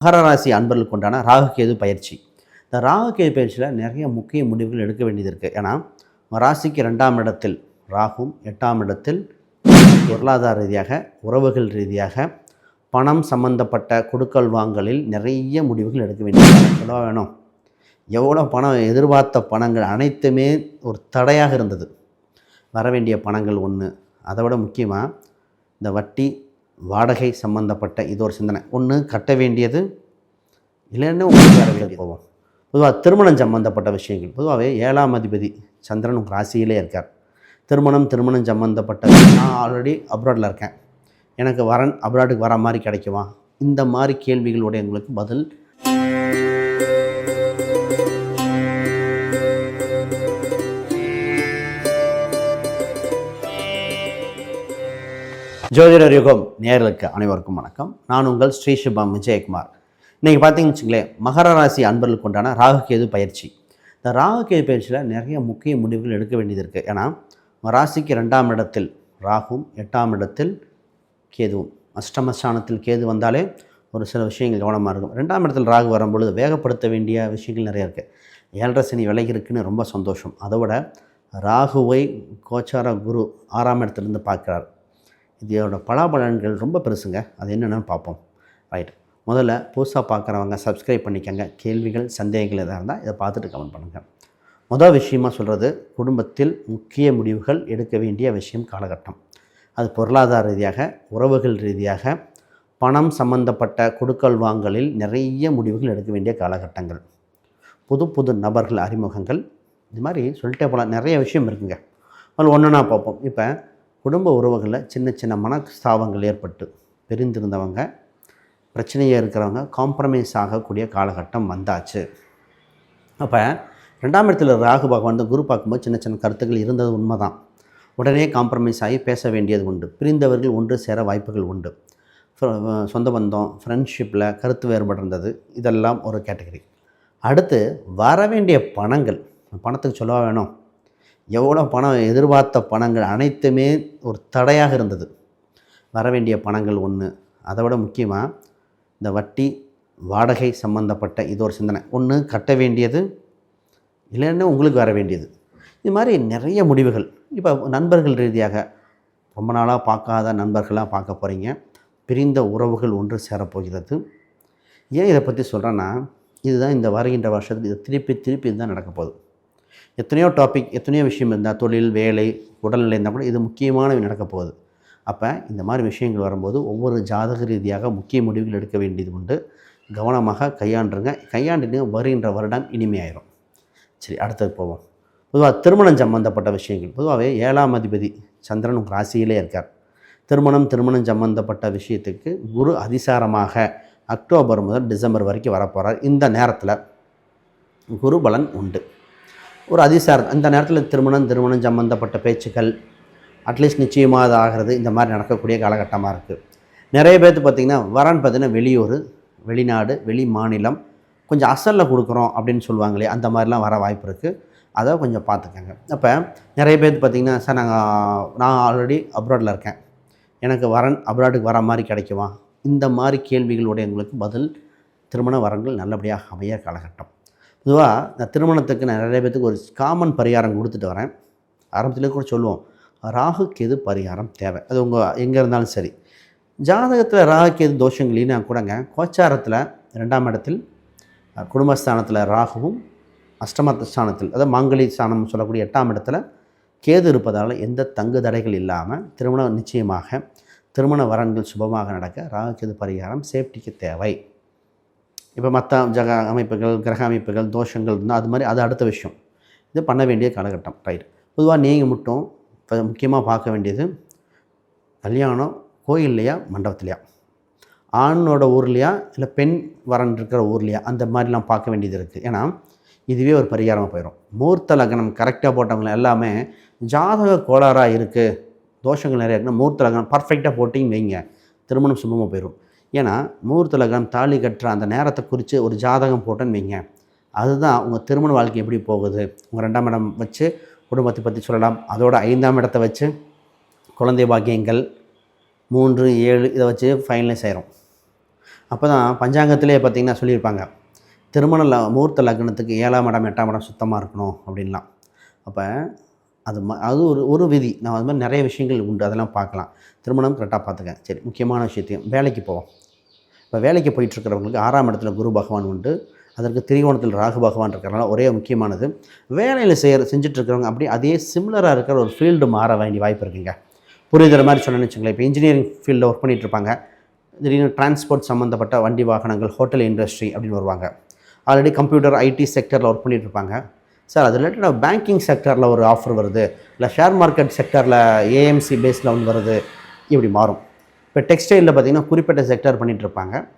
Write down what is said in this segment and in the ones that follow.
மகரராசி அன்பர்களுக்கு உண்டான ராகுகேது பயிற்சி. இந்த ராகுகேது பயிற்சியில் நிறைய முக்கிய முடிவுகள் எடுக்க வேண்டியது இருக்குது ஏன்னா ராசிக்கு ரெண்டாம் இடத்தில் ராகும் எட்டாம் இடத்தில் பொருளாதார ரீதியாக உறவுகள் ரீதியாக பணம் சம்பந்தப்பட்ட கொடுக்கல் வாங்கலில் நிறைய முடிவுகள் எடுக்க வேண்டியது எவ்வளோ வேணும்? எவ்வளோ பணம் எதிர்பார்த்த பணங்கள் அனைத்துமே ஒரு தடையாக இருந்தது. வர வேண்டிய பணங்கள் ஒன்று அதை விட முக்கியமாக இந்த வட்டி வாடகை சம்பந்தப்பட்ட இது ஒரு சிந்தனை. ஒன்று கட்ட வேண்டியது இல்லைன்னு உங்களுக்கு போவோம். பொதுவாக திருமணம் சம்பந்தப்பட்ட விஷயங்கள். பொதுவாகவே ஏழாம் அதிபதி சந்திரன் உங்கள் ராசியிலே இருக்கார். திருமணம் திருமணம் சம்மந்தப்பட்ட நான் ஆல்ரெடி அப்ராடில் இருக்கேன். எனக்கு வரன் அப்ராடுக்கு வர மாதிரி கிடைக்குமா? இந்த மாதிரி கேள்விகளுடைய உங்களுக்கு பதில் ஜோதிடர் யுகம் நேர்களுக்கு அனைவருக்கும் வணக்கம். நான் உங்கள் ஸ்ரீ சுபம் விஜயகுமார். இன்றைக்கி பார்த்தீங்கன்னு வச்சுங்களேன் மகர ராசி அன்பர்களுக்கு உண்டான ராகுகேது பயிற்சி. இந்த ராகுகேது பயிற்சியில் நிறைய முக்கிய முடிவுகள் எடுக்க வேண்டியது இருக்குது ஏன்னா ராசிக்கு ரெண்டாம் இடத்தில் ராகும் எட்டாம் இடத்தில் கேதுவும். அஷ்டமஸ்தானத்தில் கேது வந்தாலே ஒரு சில விஷயங்கள் கவனமாக இருக்கும். ரெண்டாம் இடத்தில் ராகு வரும்பொழுது வேகப்படுத்த வேண்டிய விஷயங்கள் நிறைய இருக்குது ஏழரை சனி விலகி இருக்குன்னு ரொம்ப சந்தோஷம். அதை விட ராகுவை கோச்சார குரு ஆறாம் இடத்துலேருந்து பார்க்குறார். இதோட பலாபலன்கள் ரொம்ப பெருசுங்க. அது என்னென்னு பார்ப்போம். ரைட் முதல்ல புதுசாக பார்க்குறவங்க சப்ஸ்கிரைப் பண்ணிக்கங்க. கேள்விகள் சந்தேகங்கள் எதாக இருந்தால் இதை பார்த்துட்டு கமெண்ட் பண்ணுங்கள் முதல் விஷயமாக சொல்கிறது குடும்பத்தில் முக்கிய முடிவுகள் எடுக்க வேண்டிய விஷயம் காலகட்டம். அது பொருளாதார ரீதியாக உறவுகள் ரீதியாக பணம் சம்பந்தப்பட்ட கொடுக்கல் வாங்கலில் நிறைய முடிவுகள் எடுக்க வேண்டிய காலகட்டங்கள். புது புது நபர்கள் அறிமுகங்கள். இது மாதிரி சொல்லிட்டே போகலாம் நிறைய விஷயம் இருக்குங்க. அதில் ஒன்றுனா பார்ப்போம். இப்போ குடும்ப உறவுகளில் சின்ன சின்ன மனஸ்தாபங்கள் ஏற்பட்டு பிரிந்திருந்தவங்க பிரச்சனையாக இருக்கிறவங்க காம்ப்ரமைஸ் ஆகக்கூடிய காலகட்டம் வந்தாச்சு. அப்போ ரெண்டாம் இடத்துல ராகு பகவான் வந்து குரு பார்க்கும்போது சின்ன சின்ன கருத்துக்கள் இருந்தது உண்மைதான். உடனே காம்ப்ரமைஸ் ஆகி பேச வேண்டியது உண்டு. பிரிந்தவர்கள் ஒன்று சேர வாய்ப்புகள் உண்டு. சொந்த பந்தம் ஃப்ரெண்ட்ஷிப்பில் கருத்து வேறுபாடு இருந்தது இதெல்லாம் ஒரு கேட்டகரி அடுத்து வர வேண்டிய பணங்கள். பணத்துக்கு சொல்லவா வேணும்? எவ்வளோ பணம் எதிர்பார்த்த பணங்கள் அனைத்துமே ஒரு தடையாக இருந்தது. வர வேண்டிய பணங்கள் ஒன்று அதை விட முக்கியமாக இந்த வட்டி வாடகை சம்பந்தப்பட்ட இது ஒரு சிந்தனை. ஒன்று கட்ட வேண்டியது இல்லைன்னா உங்களுக்கு வர வேண்டியது. இது மாதிரி நிறைய முடிவுகள். இப்போ நண்பர்கள் ரீதியாக ரொம்ப நாளாக பார்க்காத நண்பர்களாக பார்க்க போகிறீங்க பிரிந்த உறவுகள் ஒன்று சேரப்போகிறது. ஏன் இதை பற்றி சொல்கிறேன்னா இதுதான் இந்த வருகின்ற வருஷத்துக்கு இது திருப்பி திருப்பி இதுதான் நடக்க போகுது. எத்தனையோ டாபிக் எத்தனையோ விஷயம் இருந்தால் தொழில் வேலை உடல்நிலை இருந்தால் கூட இது முக்கியமானவை நடக்க போகுது. அப்போ இந்த மாதிரி விஷயங்கள் வரும்போது ஒவ்வொரு ஜாதக ரீதியாக முக்கிய முடிவுகள் எடுக்க வேண்டியது உண்டு. கவனமாக கையாண்டுருங்க. கையாண்டுட்டு வருகின்ற வருடம் இனிமையாயிரும். சரி அடுத்தது போவோம். பொதுவாக திருமணம் சம்பந்தப்பட்ட விஷயங்கள். பொதுவாகவே ஏழாம் அதிபதி சந்திரன் உங்கள் ராசியிலே இருக்கார். திருமணம் திருமணம் சம்பந்தப்பட்ட விஷயத்துக்கு குரு அதிசாரமாக அக்டோபர் முதல் டிசம்பர் வரைக்கும் வரப்போகிறார் இந்த நேரத்தில் குரு பலன் உண்டு. ஒரு அதிசாரம் இந்த நேரத்தில் திருமணம் திருமணம் சம்பந்தப்பட்ட பேச்சுக்கள் அட்லீஸ்ட் நிச்சயமாக அது ஆகிறது. இந்த மாதிரி நடக்கக்கூடிய காலகட்டமாக இருக்குது நிறைய பேர்த்து பார்த்திங்கன்னா வரன் பார்த்திங்கன்னா வெளியூர் வெளிநாடு வெளி மாநிலம் கொஞ்சம் அசலில் கொடுக்குறோம் அப்படின்னு சொல்லுவாங்களே அந்த மாதிரிலாம் வர வாய்ப்பு இருக்குது அதை கொஞ்சம் பார்த்துக்கங்க அப்போ நிறைய பேர்த்து பார்த்திங்கன்னா சார் நாங்கள் நான் ஆல்ரெடி அப்ராடில் இருக்கேன். எனக்கு வரன் அப்ராடுக்கு வர மாதிரி கிடைக்குமா? இந்த மாதிரி கேள்விகளுடைய உங்களுக்கு பதில் திருமண வரங்கள் நல்லபடியாக அமைய காலகட்டம். பொதுவாக இந்த திருமணத்துக்கு நான் நிறைய பேத்துக்கு ஒரு காமன் பரிகாரம் கொடுத்துட்டு வரேன். ஆரம்பத்திலே கூட சொல்லுவோம் ராகுக்கு எது பரிகாரம் தேவை. அது உங்கள் எங்கே இருந்தாலும் சரி. ஜாதகத்தில் ராகுக்கு எது தோஷங்களின்னா கூடங்க கோச்சாரத்தில் ரெண்டாம் இடத்தில் குடும்பஸ்தானத்தில் ராகுவும் அஷ்டமஸ்தானத்தில் அதாவது மாங்கலி ஸ்தானம் சொல்லக்கூடிய எட்டாம் இடத்துல கேது இருப்பதால் எந்த தங்கு தடைகள் இல்லாமல் திருமணம் நிச்சயமாக திருமண வரன்கள் சுபமாக நடக்க ராகுக்கேது பரிகாரம் சேஃப்டிக்கு தேவை. இப்போ மற்ற ஜக அமைப்புகள் கிரக அமைப்புகள் தோஷங்கள் இருந்தால் அது மாதிரி அது அடுத்த விஷயம். இது பண்ண வேண்டிய காலகட்டம் ரைட் பொதுவாக நீங்கள் மட்டும் இப்போ முக்கியமாக பார்க்க வேண்டியது கல்யாணம் கோயில்லையா மண்டபத்துலையா? ஆணோட ஊர்லையா இல்லை பெண் வரன் இருக்கிற ஊர்லையா? அந்த மாதிரிலாம் பார்க்க வேண்டியது இருக்குது ஏன்னா இதுவே ஒரு பரிகாரமாக போயிடும் மூர்த்த லக்னம் கரெக்டாக போட்டவங்க எல்லாமே ஜாதக கோளாறாக இருக்குது தோஷங்கள் நிறையா இருக்குன்னா மூர்த்த லக்னம் பர்ஃபெக்டாக போட்டிங்க வைங்க. திருமணம் சுபமாக போயிடும் ஏன்னா மூர்த்த லக்னம் தாலி கட்டுற அந்த நேரத்தை குறித்து ஒரு ஜாதகம் போட்டேன்னு வைங்க. அதுதான் உங்கள் திருமண வாழ்க்கை எப்படி போகுது? உங்கள் ரெண்டாம் இடம் வச்சு குடும்பத்தை பற்றி சொல்லலாம். அதோட ஐந்தாம் இடத்தை வச்சு குழந்தை பாக்கியங்கள் மூன்று ஏழு இதை வச்சு ஃபைனலைஸ் ஆயிரும். அப்போ தான் பஞ்சாங்கத்திலே பார்த்தீங்கன்னா சொல்லியிருப்பாங்க. திருமண ல முகூர்த்த லக்னத்துக்கு ஏழாம் இடம் எட்டாம் இடம் சுத்தமாக இருக்கணும் அப்படின்லாம். அப்போ அது ம அது ஒரு ஒரு விதி. நான் அது மாதிரி நிறைய விஷயங்கள் உண்டு. அதெல்லாம் பார்க்கலாம். திருமணம் கரெக்டாக பார்த்துக்கேன் சரி முக்கியமான விஷயத்தையும் வேலைக்கு போவோம். இப்போ வேலைக்கு போயிட்டுருக்கிறவங்களுக்கு ஆறாம் இடத்துல குரு பகவான் உண்டு. அதற்கு திரிகோணத்தில் ராகு பகவான் இருக்கிறனால ஒரே முக்கியமானது. வேலையில் செய்கிற செஞ்சிட்ருக்கிறவங்க அப்படியே அதே சிமிலராக இருக்கிற ஒரு ஃபீல்டு மாற வேண்டிய வாய்ப்பு இருக்குங்க. புரிதல் மாதிரி சொன்னேன்னு வச்சுங்களேன் இப்போ இன்ஜினியரிங் ஃபீல்டில் ஒர்க் பண்ணிட்டு இருப்பாங்க திடீர்னு டிரான்ஸ்போர்ட் சம்மந்தப்பட்ட வண்டி வாகனங்கள் ஹோட்டல் இண்டஸ்ட்ரி அப்படின்னு வருவாங்க. ஆல்ரெடி கம்ப்யூட்டர் ஐடி செக்டரில் ஒர்க் பண்ணிட்டு இருப்பாங்க சார் அது ரிலேட்டடாக பேங்கிங் செக்டரில் ஒரு ஆஃபர் வருது. இல்லை ஷேர் மார்க்கெட் செக்டரில் ஏஎம்சி பேஸில் ஒன்று வருது. இப்படி மாறும். இப்போ டெக்ஸ்டைலில் பார்த்தீங்கன்னா குறிப்பிட்ட செக்டர் பண்ணிகிட்ருப்பாங்க இருப்பாங்க.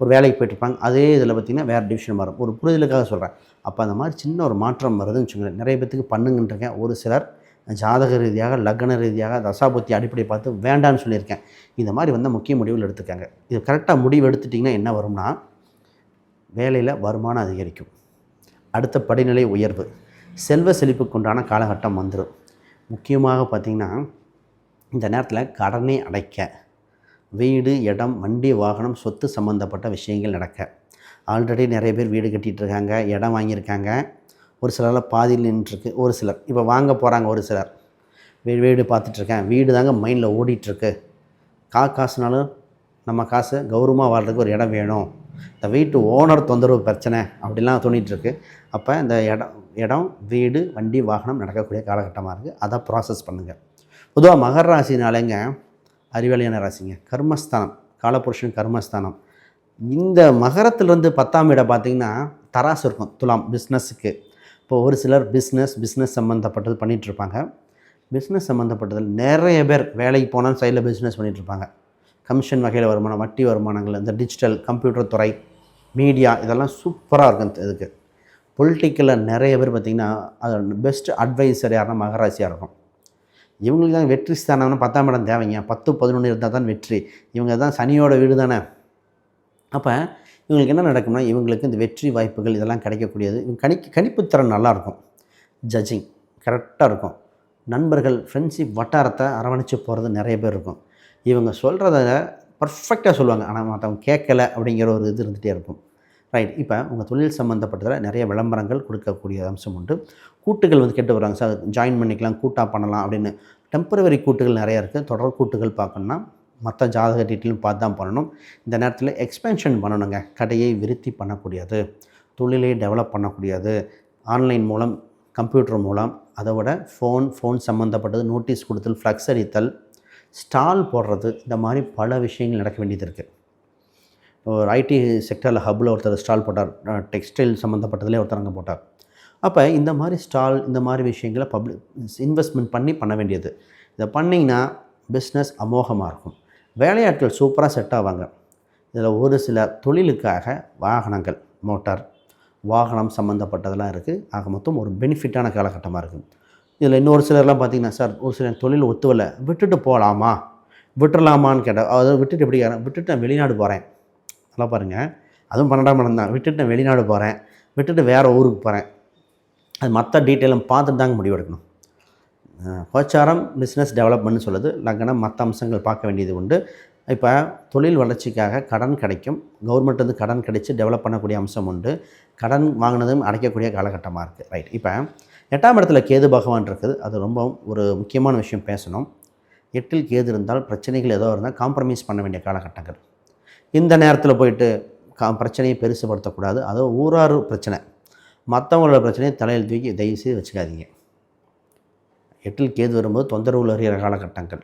ஒரு வேலைக்கு போயிட்டுருப்பாங்க அதே இதில் பார்த்திங்கன்னா வேறு டிவிஷன் மாறும். ஒரு புரிதலுக்காக சொல்கிறேன் அப்போ அந்த மாதிரி சின்ன ஒரு மாற்றம் வருதுன்னு வச்சுக்கோங்களேன். நிறைய பேத்துக்கு பண்ணுங்கன்றேன் ஒரு சிலர் ஜாதக ரீதியாக லக்ன ரீதியாக தசாபுத்தி அடிப்படை பார்த்து வேண்டான்னு சொல்லியிருக்கேன். இந்த மாதிரி வந்து முக்கிய முடிவுகள் எடுத்துக்காங்க. இது கரெக்டாக முடிவு எடுத்துட்டிங்கன்னா என்ன வரும்னா வேலையில் வருமானம் அதிகரிக்கும். அடுத்த படிநிலை உயர்வு. செல்வ செழிப்புக்குண்டான காலகட்டம் வந்துடும் முக்கியமாக பார்த்திங்கன்னா இந்த நேரத்தில் கடனை அடைக்க வீடு இடம் வண்டி வாகனம் சொத்து சம்மந்தப்பட்ட விஷயங்கள் நடக்க. ஆல்ரெடி நிறைய பேர் வீடு கட்டிகிட்டு இருக்காங்க இடம் வாங்கியிருக்காங்க. ஒரு சிலரில் பாதியில் நின்றுருக்கு ஒரு சிலர். இப்போ வாங்க போகிறாங்க ஒரு சிலர். வீடு வீடு பார்த்துட்ருக்கேன் வீடு தாங்க மைண்டில் ஓடிட்டுருக்கு. கா காசுனாலும் நம்ம காசு கௌரவமாக வாழ்றதுக்கு ஒரு இடம் வேணும். இந்த வீட்டு ஓனர் தொந்தரவு பிரச்சனை அப்படிலாம் தோணிகிட்ருக்கு அப்போ இந்த இடம் இடம் வீடு வண்டி வாகனம் நடக்கக்கூடிய காலகட்டமாக இருக்குது அதை ப்ராசஸ் பண்ணுங்கள் பொதுவாக மகர ராசினாலேங்க அறிவாளியான ராசிங்க. கர்மஸ்தானம் காலபுருஷன் கர்மஸ்தானம். இந்த மகரத்திலிருந்து பத்தாம் இடம் பார்த்திங்கன்னா தராசு இருக்கும் துலாம் பிஸ்னஸுக்கு இப்போ ஒரு சிலர் பிஸ்னஸ் பிஸ்னஸ் சம்மந்தப்பட்டது பண்ணிகிட்ருப்பாங்க பிஸ்னஸ் சம்மந்தப்பட்டதில் நிறைய பேர் வேலைக்கு போனால் சைடில் பிஸ்னஸ் பண்ணிகிட்ருப்பாங்க கமிஷன் வகையில் வருமானம் வட்டி வருமானங்கள் இந்த டிஜிட்டல் கம்ப்யூட்டர் துறை மீடியா இதெல்லாம் சூப்பராக இருக்கும் இதுக்கு. பொலிட்டிக்கலில் நிறைய பேர் பார்த்திங்கன்னா அது பெஸ்ட் அட்வைசர் யாருன்னா மகராசியாக இருக்கும். இவங்களுக்கு தான் வெற்றி ஸ்தானம்னு பத்தாம் இடம் தேவைங்க. பத்து பதினொன்று இருந்தால் தான் வெற்றி. இவங்க தான் சனியோட வீடு தானே? அப்போ இவங்களுக்கு என்ன நடக்கும்னா இவங்களுக்கு இந்த வெற்றி வாய்ப்புகள் இதெல்லாம் கிடைக்கக்கூடியது. இவங்க கணி கணிப்புத்திறன் நல்லாயிருக்கும் ஜட்ஜிங் கரெக்டாக இருக்கும். நண்பர்கள் ஃப்ரெண்ட்ஷிப் வட்டாரத்தை அரவணைச்சு போகிறது நிறைய பேர் இருக்கும். இவங்க சொல்கிறத பர்ஃபெக்டாக சொல்லுவாங்க. ஆனால் மற்றவங்க கேட்கல அப்படிங்கிற ஒரு இது இருந்துகிட்டே இருக்கும். ரைட் இப்போ உங்கள் தொழில் சம்மந்தப்பட்டதில் நிறைய விளம்பரங்கள் கொடுக்கக்கூடிய அம்சம் உண்டு. கூட்டுகள் வந்து கெட்டு வராங்க. சார் ஜாயின் பண்ணிக்கலாம் கூட்டாக பண்ணலாம் அப்படின்னு. டெம்பரவரி கூட்டுகள் நிறையா இருக்குது தொடர் கூட்டுகள் பார்க்கணுன்னா மற்ற ஜாதக டீட்டெயிலும் பார்த்து தான் பண்ணணும். இந்த நேரத்தில் எக்ஸ்பென்ஷன் பண்ணணுங்க. கடையை விருத்தி பண்ணக்கூடியது. தொழிலை டெவலப் பண்ணக்கூடியது. ஆன்லைன் மூலம் கம்ப்யூட்டர் மூலம் அதை விட ஃபோன் ஃபோன் சம்மந்தப்பட்டது நோட்டீஸ் கொடுத்தல் ஃப்ளக்ஸ் அடித்தல் ஸ்டால் போடுறது இந்த மாதிரி பல விஷயங்கள் நடக்க வேண்டியது இருக்குது ஒரு ஐடி செக்டரில் ஹப்பில் ஒருத்தர் ஸ்டால் போட்டார். டெக்ஸ்டைல் சம்மந்தப்பட்டதுலேயே ஒருத்தர் அங்கே போட்டார். அப்போ இந்த மாதிரி ஸ்டால் இந்த மாதிரி விஷயங்களை பப்ளிக் இன்வெஸ்ட்மெண்ட் பண்ணி பண்ண வேண்டியது. இதை பண்ணிங்கன்னா பிஸ்னஸ் அமோகமாக இருக்கும். வேலையாட்கள் சூப்பராக செட் ஆவாங்க. இதில் ஒரு சில தொழிலுக்காக வாகனங்கள் மோட்டார் வாகனம் சம்மந்தப்பட்டதெல்லாம் இருக்குது ஆக மொத்தம் ஒரு பெனிஃபிட்டான காலகட்டமாக இருக்குது இதில் இன்னொரு சிலர்லாம் பார்த்தீங்கன்னா சார் ஒரு சில தொழில் ஒத்துவலை விட்டுட்டு போகலாமா விட்டுடலாமான்னு கேட்டால் அதாவது விட்டுட்டு எப்படி விட்டுட்டு நான் வெளிநாடு போகிறேன் நல்லா பாருங்கள் அதுவும் பன்னெண்டாம் இடம் தான். விட்டுட்டு நான் வெளிநாடு போகிறேன் விட்டுட்டு வேறு ஊருக்கு போகிறேன் அது மற்ற டீட்டெயிலும் பார்த்துட்டு தாங்க முடிவெடுக்கணும் கோச்சாரம் பிஸ்னஸ் டெவலப்மெண்ட்னு சொல்லுது. லக்னம் மற்ற அம்சங்கள் பார்க்க வேண்டியது உண்டு. இப்போ தொழில் வளர்ச்சிக்காக கடன் கிடைக்கும். கவர்மெண்ட் வந்து கடன் கிடைச்சி டெவலப் பண்ணக்கூடிய அம்சம் உண்டு. கடன் வாங்கினதும் அடைக்கக்கூடிய காலகட்டமாக இருக்குது ரைட். இப்போ எட்டாம் இடத்துல கேது பகவான் இருக்குது. அது ரொம்ப ஒரு முக்கியமான விஷயம் பேசணும். எட்டில் கேது இருந்தால் பிரச்சனைகள் ஏதோ இருந்தால் காம்ப்ரமைஸ் பண்ண வேண்டிய காலகட்டங்கள். இந்த நேரத்தில் போயிட்டு கா பிரச்சனையை பெருசுப்படுத்தக்கூடாது அது ஊராறு பிரச்சனை. மற்றவங்களோட பிரச்சனையை தலையில் தூக்கி தயவுசெய்து வச்சுக்காதீங்க. எட்டில் கேது வரும்போது தொந்தரவு அறிகிற காலகட்டங்கள்.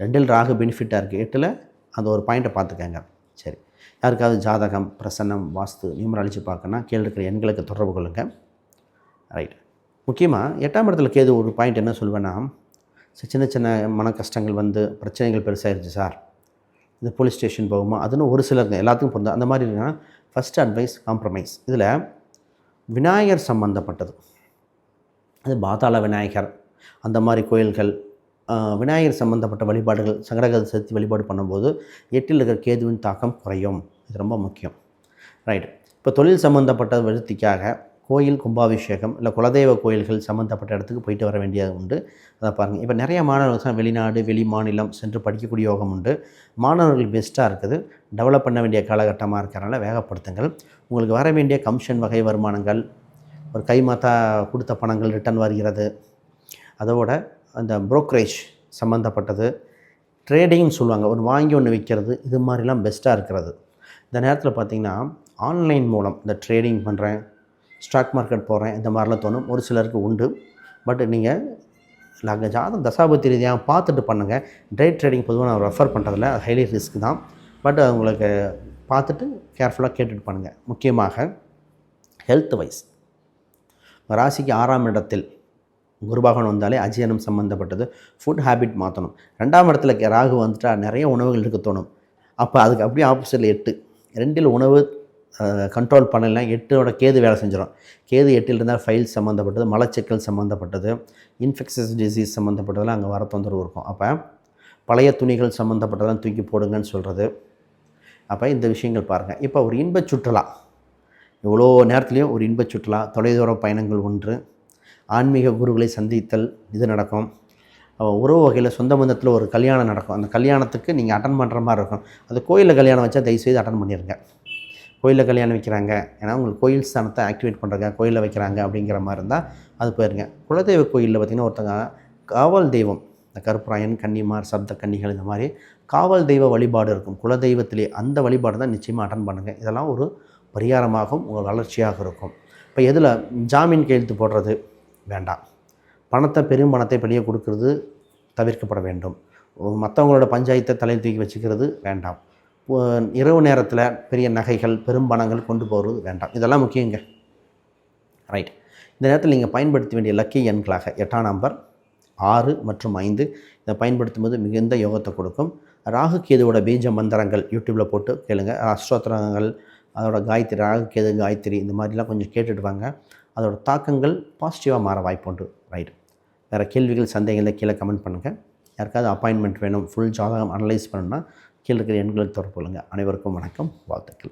ரெண்டில் ராகு பெனிஃபிட்டாக இருக்குது எட்டில் அந்த ஒரு பாயிண்ட்டை பார்த்துக்கங்க. சரி. யாருக்காவது ஜாதகம் பிரசன்னம் வாஸ்து நியூமராலஜி பார்க்கணுன்னா கீழே இருக்கிற எண்களுக்கு தொடர்பு கொள்ளுங்கள் ரைட் முக்கியமாக எட்டாம் இடத்துல கேது ஒரு பாயிண்ட் என்ன சொல்வேன்னா சின்ன சின்ன மன கஷ்டங்கள் வந்து பிரச்சனைகள் பெருசாகிருச்சு சார். இந்த போலீஸ் ஸ்டேஷன் போகுமா அதுன்னு ஒரு சிலருக்கு எல்லாத்துக்கும் பொருந்தா அந்த மாதிரி இருக்குன்னா ஃபஸ்ட் அட்வைஸ் காம்ப்ரமைஸ் இதில் விநாயகர் சம்மந்தப்பட்டது அது பாதாள விநாயகர் அந்த மாதிரி கோயில்கள் விநாயகர் சம்மந்தப்பட்ட வழிபாடுகள் சங்கடகதை சேர்த்து வழிபாடு பண்ணும்போது எட்டில் இருக்கிற கேதுவின் தாக்கம் குறையும். இது ரொம்ப முக்கியம். ரைட் இப்போ தொழில் சம்மந்தப்பட்ட விருத்திக்காக கோயில் கும்பாபிஷேகம் இல்லை குலதெய்வ கோயில்கள் சம்மந்தப்பட்ட இடத்துக்கு போயிட்டு வர வேண்டியது உண்டு. அதை பாருங்கள் இப்போ நிறைய மாணவர்கள் வெளிநாடு வெளி மாநிலம் சென்று படிக்கக்கூடிய யோகம் உண்டு. மாணவர்கள் பெஸ்ட்டாக இருக்குது. டெவலப் பண்ண வேண்டிய காலகட்டமாக இருக்கிறனால வேகப்படுத்துங்கள். உங்களுக்கு வர வேண்டிய கமிஷன் வகை வருமானங்கள் ஒரு கை மாத்தா கொடுத்த பணங்கள் ரிட்டர்ன் வருகிறது. அதோட அந்த புரோக்கரேஜ் சம்மந்தப்பட்டது ட்ரேடிங்னு சொல்லுவாங்க. ஒரு வாங்கி ஒன்று விற்கிறது. இது மாதிரிலாம் பெஸ்ட்டாக இருக்கிறது. இந்த நேரத்தில் பார்த்திங்கன்னா ஆன்லைன் மூலம் இந்த ட்ரேடிங் பண்ணுறேன் ஸ்டாக் மார்க்கெட் போகிறேன் இந்த மாதிரிலாம் தோணும். ஒரு சிலருக்கு உண்டு. பட் நீங்கள் நாங்கள் ஜாதகம் தசாபத்தி ரீதியாக பார்த்துட்டு பண்ணுங்கள் டே ட்ரேடிங் பொதுவாக நான் ரெஃபர் பண்ணுறதில்ல அது ஹைலி ரிஸ்க் தான். பட் அது உங்களுக்கு பார்த்துட்டு கேர்ஃபுல்லாக கேட்டுட்டு பண்ணுங்கள் முக்கியமாக ஹெல்த் வைஸ் ராசிக்கு ஆறாம் இடத்தில் குருபாகன் வந்தாலே அஜீரணம் சம்மந்தப்பட்டது ஃபுட் ஹேபிட் மாற்றணும். ரெண்டாம் இடத்துல கே- ராகு வந்துட்டால் நிறைய உணவுகள் இருக்க தோணும். அப்போ அதுக்கு அப்படியே ஆப்போசிட்டில் எட்டு. ரெண்டில் உணவு கண்ட்ரோல் பண்ணலாம் எட்டோட கேது வேலை செஞ்சிடும் கேது எட்டில் இருந்தால் ஃபைல் சம்மந்தப்பட்டது மலச்சிக்கல் சம்மந்தப்பட்டது இன்ஃபெக்ஷஸ் டிசீஸ் சம்மந்தப்பட்டதெல்லாம் அங்கே வர தொந்தரவு இருக்கும். அப்போ பழைய துணிகள் சம்மந்தப்பட்டதெல்லாம் தூக்கி போடுங்கன்னு சொல்கிறது அப்போ இந்த விஷயங்கள் பாருங்கள் இப்போ ஒரு இன்பச் சுற்றுலா. இவ்வளோ நேரத்துலையும் ஒரு இன்பச் சுற்றுலா தொலைதூர பயணங்கள் ஒன்று ஆன்மீக குருக்களை சந்தித்தல் இது நடக்கும். உறவு வகையில் சொந்த பந்தத்தில் ஒரு கல்யாணம் நடக்கும். அந்த கல்யாணத்துக்கு நீங்கள் அட்டன் பண்ணுற மாதிரி இருக்கும். அது கோயிலில் கல்யாணம் வச்சா தயவுசெய்து அட்டன் பண்ணிடுங்க கோயிலில் கல்யாணம் வைக்கிறாங்க. ஏன்னா உங்களுக்கு கோயில் ஸ்தானத்தை ஆக்டிவேட் பண்ணுறாங்க கோயிலில் வைக்கிறாங்க அப்படிங்கிற மாதிரி இருந்தால் அது போயிருங்க. குலதெய்வ கோயிலில் பார்த்திங்கன்னா ஒருத்தங்க காவல் தெய்வம் இந்த கருப்பராயன் கன்னிமார் சப்த கன்னிகள் இந்த மாதிரி காவல் தெய்வ வழிபாடு இருக்கும். குலதெய்வத்திலே அந்த வழிபாடு தான் நிச்சயமாக அட்டன் பண்ணுங்கள் இதெல்லாம் ஒரு பரிகாரமாகவும் உங்கள் வளர்ச்சியாக இருக்கும். இப்போ எதில்? ஜாமீன் கையெழுத்து போடுறது வேண்டாம். பணத்தை பெரும் பணத்தை வெளியே கொடுக்கறது தவிர்க்கப்பட வேண்டும். மற்றவங்களோட பஞ்சாயத்தை தலையில் தூக்கி வச்சுக்கிறது வேண்டாம். இரவு நேரத்தில் பெரிய நகைகள் பெரும் பணங்கள் கொண்டு போகிறது வேண்டாம். இதெல்லாம் முக்கியங்க. ரைட் இந்த நேரத்தில் நீங்கள் பயன்படுத்த வேண்டிய லக்கி எண்களாக எட்டாம் நம்பர் ஆறு மற்றும் ஐந்து. இதை பயன்படுத்தும் போது மிகுந்த யோகத்தை கொடுக்கும். ராகு கேதுவோட பீஜ மந்திரங்கள் யூடியூப்பில் போட்டு கேளுங்க. அஷ்டோத்திரங்கள் அதோட காயத்ரி ராகு கேது காயத்ரி இந்த மாதிரிலாம் கொஞ்சம் கேட்டுட்டு வாங்க. அதோட தாக்கங்கள் பாசிட்டிவாக மாற வாய்ப்புண்டு ரைட் வேறு கேள்விகள் சந்தேகங்களை கீழே கமெண்ட் பண்ணுங்கள் யாருக்காவது அப்பாயின்மெண்ட் வேணும் ஃபுல் ஜாதகம் அனலைஸ் பண்ணணும்னா கீழே இருக்கிற எண்களுக்கு தொடர்பு கொள்ளுங்கள் அனைவருக்கும் வணக்கம். வாழ்த்துக்கள்.